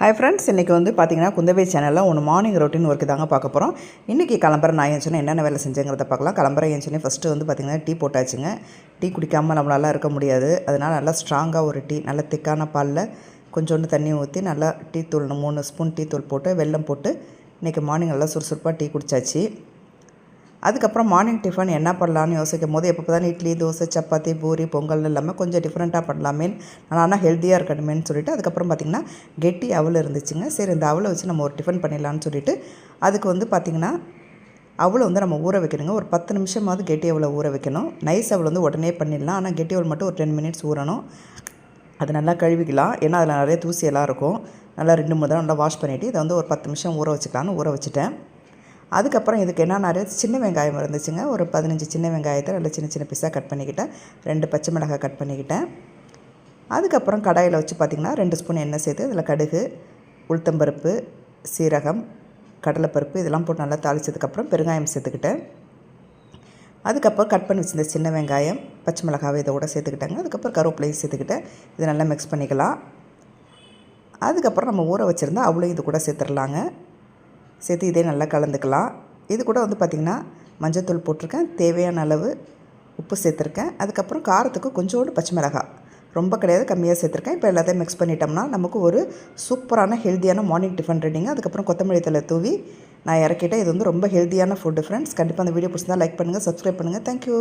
Hi friends இன்றைக்கி வந்து பார்த்தீங்கன்னா குந்தவை சேனலில் ஒன்று மார்னிங் ரொட்டீன் ஒர்க்கு தாங்க பார்க்க போகிறோம் இன்றைக்கி கிளம்புற நான் ஏன் என்னென்ன வேலை செஞ்சேங்கிறத பார்க்கலாம். கிளம்புற ஏன் ஃபஸ்ட்டு வந்து பார்த்திங்கன்னா டீ போட்டாச்சுங்க. டீ குடிக்காமல் நம்மளால இருக்க முடியாது. அதனால் நல்லா ஸ்ட்ராங்காக ஒரு டீ நல்லா திக்கான பாலில் கொஞ்சோண்டு தண்ணி ஊற்றி நல்லா டீ தூள் மூணு ஸ்பூன் டீ தூள் போட்டு வெல்லம் போட்டு இன்றைக்கி மார்னிங் நல்லா சுறுசுறுப்பாக டீ குடித்தாச்சு அதுக்கப்புறம் மார்னிங் டிஃபன் என்ன பண்ணலான்னு யோசிக்கும் போது எப்போ தான் இட்லி தோசை சப்பாத்தி பூரி பொங்கல் இல்லாமல் கொஞ்சம் டிஃப்ரெண்ட்டாக பண்ணலாமே. ஆனால் ஹெல்த்தியாக இருக்கணுமேனு சொல்லிட்டு அதுக்கப்புறம் பார்த்திங்கன்னா கெட்டி அவள் இருந்துச்சுங்க. சரி இந்த அவளை வச்சு நம்ம ஒரு டிஃபன் பண்ணிடலான்னு சொல்லிட்டு அதுக்கு வந்து பார்த்திங்கன்னா அவளை வந்து நம்ம ஊற வைக்கணுங்க. ஒரு பத்து நிமிஷமாவது கெட்டி அவளை ஊற வைக்கணும். நைஸ் அவள் வந்து உடனே பண்ணிடலாம். ஆனால் கெட்டி அவள் மட்டும் ஒரு டென் மினிட்ஸ் ஊறணும். அது நல்லா கழுவிக்கலாம். ஏன்னா அதில் நிறைய தூசியெல்லாம் இருக்கும். நல்லா ரெண்டு மூணு தடவை நல்லா வாஷ் பண்ணிவிட்டு இதை வந்து ஒரு பத்து நிமிஷம் ஊற வச்சுக்கலான்னு ஊற வச்சுட்டேன். அதுக்கப்புறம் இதுக்கு என்னென்ன சின்ன வெங்காயம் இருந்துச்சுங்க. ஒரு பதினஞ்சு சின்ன வெங்காயத்தை நல்லா சின்ன சின்ன பீஸாக கட் பண்ணிக்கிட்டேன். ரெண்டு பச்சை மிளகாய் கட் பண்ணிக்கிட்டேன். அதுக்கப்புறம் கடாயில் வச்சு பார்த்திங்கன்னா ரெண்டு ஸ்பூன் எண்ணெய் சேர்த்து அதில் கடுகு உளுத்தம்பருப்பு சீரகம் கடலைப்பருப்பு இதெல்லாம் போட்டு நல்லா தாளித்ததுக்கப்புறம் பெருங்காயம் சேர்த்துக்கிட்டேன். அதுக்கப்புறம் கட் பண்ணி வச்சுருந்த சின்ன வெங்காயம் பச்சை மிளகாவை இதோட சேர்த்துக்கிட்டாங்க. அதுக்கப்புறம் கருவேப்பிலையும் சேர்த்துக்கிட்டேன். இதை நல்லா மிக்ஸ் பண்ணிக்கலாம். அதுக்கப்புறம் நம்ம ஊற வச்சுருந்தா அவ்வளோ இது கூட சேர்த்துடலாங்க சேர்த்து இதே நல்லா கலந்துக்கலாம். இது கூட வந்து பார்த்திங்கன்னா மஞ்சத்தூள் போட்டிருக்கேன். தேவையான அளவு உப்பு சேர்த்துருக்கேன். அதுக்கப்புறம் காரத்துக்கு கொஞ்சோண்டு பச்சை மிளகாய் ரொம்ப கிடையாது கம்மியாக சேர்த்துருக்கேன். இப்போ எல்லாத்தையும் மிக்ஸ் பண்ணிட்டோம்னா நமக்கு ஒரு சூப்பரான ஹெல்த்தியான மார்னிங் டிஃபன் ரெடிங்க அதுக்கப்புறம் கொத்தமல்லி தலை தூவி நான் இறக்கிட்டேன். இது வந்து ரொம்ப ஹெல்த்தியான ஃபுட்டு ஃப்ரெண்ட்ஸ் கண்டிப்பாக அந்த வீடியோ பிடிச்சிருந்தா லைக் பண்ணுங்கள் சப்ஸ்கிரைப் பண்ணுங்கள் தேங்க்யூ